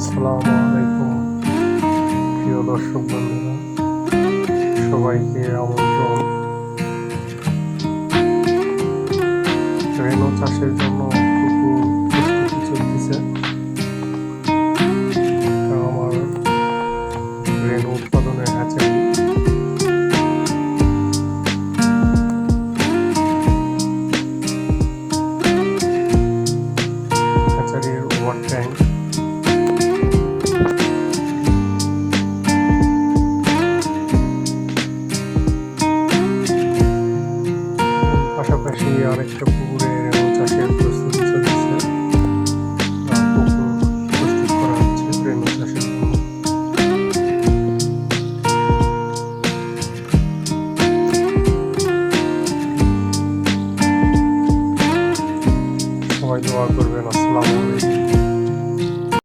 আসসালামু আলাইকুম প্রিয় দর্শক বন্ধুরা, সবাইকে আমন্ত্রণ। রেণু চাষের জন্য পুকুর প্রস্তুতি চলতেছে। আমার রেণু উৎপাদনের হ্যাচারি আরেকটা পুকুরে সবাই দোয়া করবেন আসসালামু